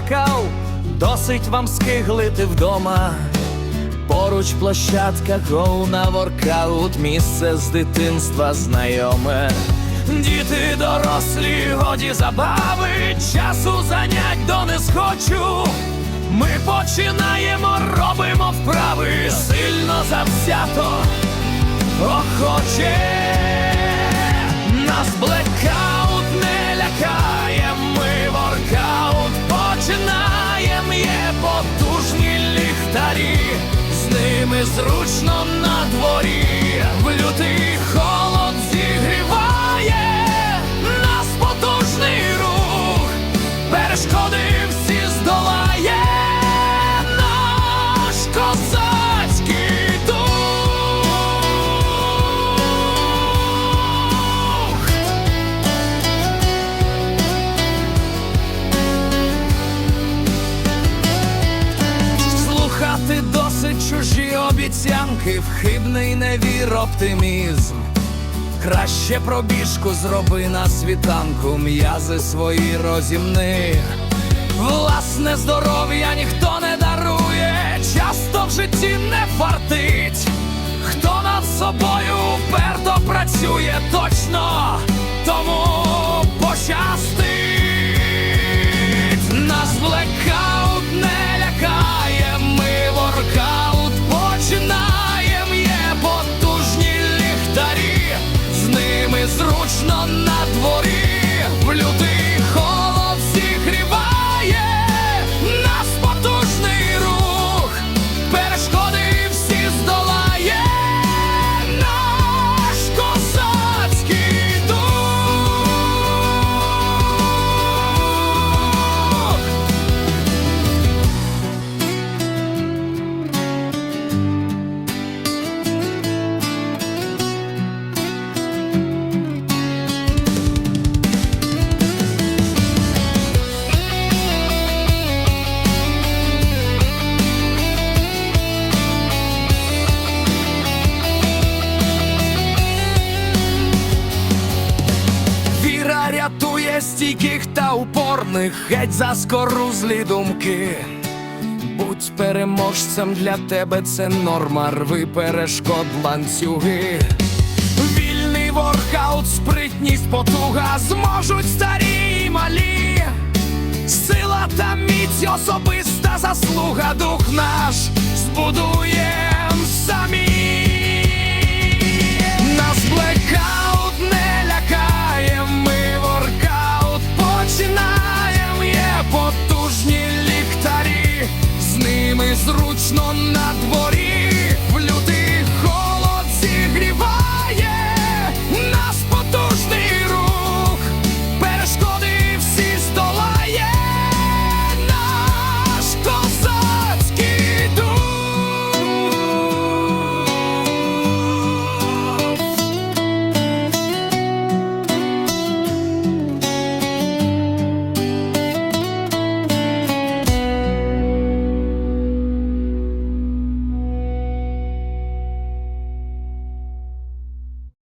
заплакав, досить вам скиглити вдома. Поруч площадка гоу на воркаут, місце з дитинства знайоме. Діти дорослі, годі забави, часу занять до не схочу. Ми починаємо, робимо вправи, сильно завзято, охоче. З ними зручно на дворі, в лютий холод зігріває, нас потужний рух, перешкоди всі здолає наш козацький дух. Слухати досить чужі обіцянки, в хибний невір оптимізм. Краще пробіжку зроби на світанку, м'язи свої розімни. Власне здоров'я ніхто не дарує, часто в житті не фартить. Хто над собою уперто працює точно, тому пощастить. Стійких та упорних, геть за скорузлі думки. Будь переможцем для тебе це норма, рви перешкод ланцюги. Вільний воркаут, спритність, потуга зможуть старі й малі. Сила та міць, особиста заслуга, дух наш збудуєм самі.